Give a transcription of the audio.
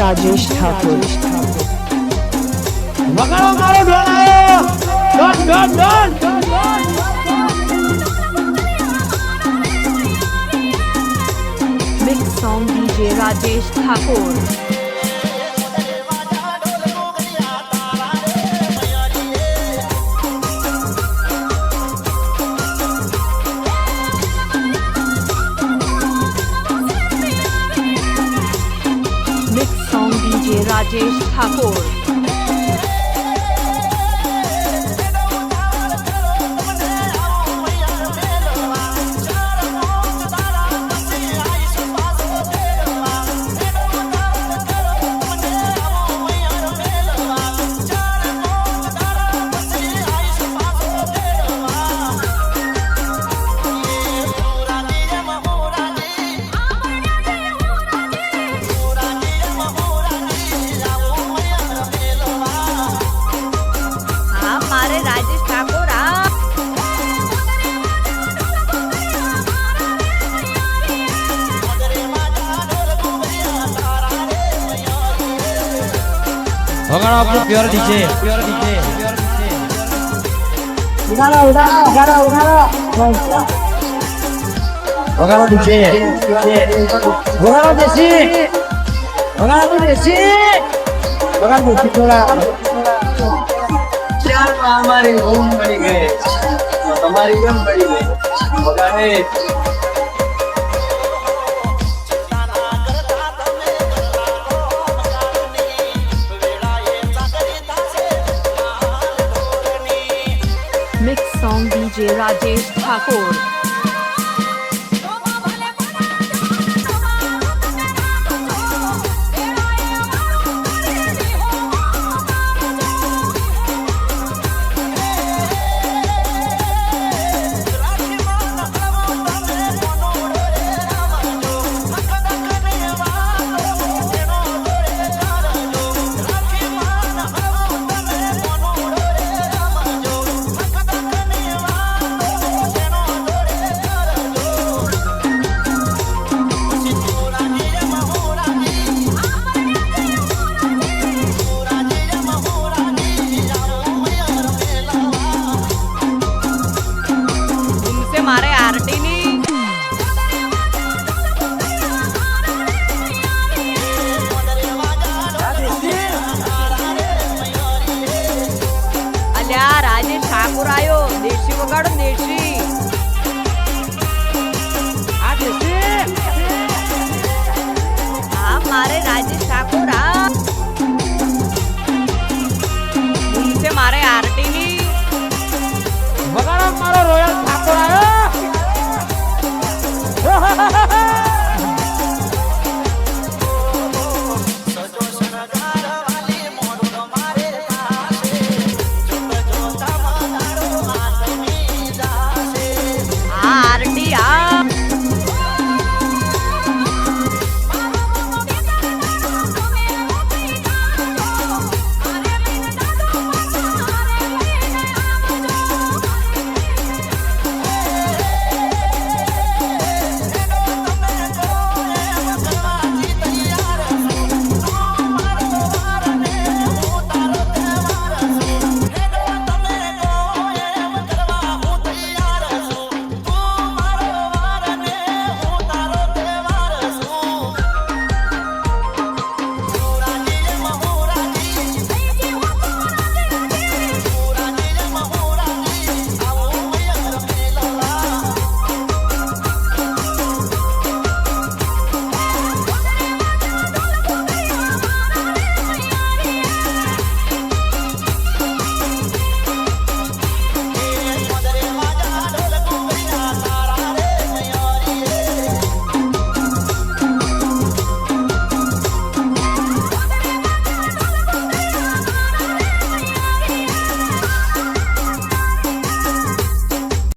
રાજેશ ઠાકોર. વગાડો મારો don don don Rajesh Thakor. DJ Rajesh વગાડો આપણું પ્યોર ડીજે પ્યોર ડીજે વગાડો ડીજે વગાડો દેશી વગાડો દેશી વગાડો દેશી થોડા અમારી ઓમ બની ગઈ. તમારી કેમ બની ગઈ. વગાડે mix song DJ Rajesh Thakor Pangarum Nation.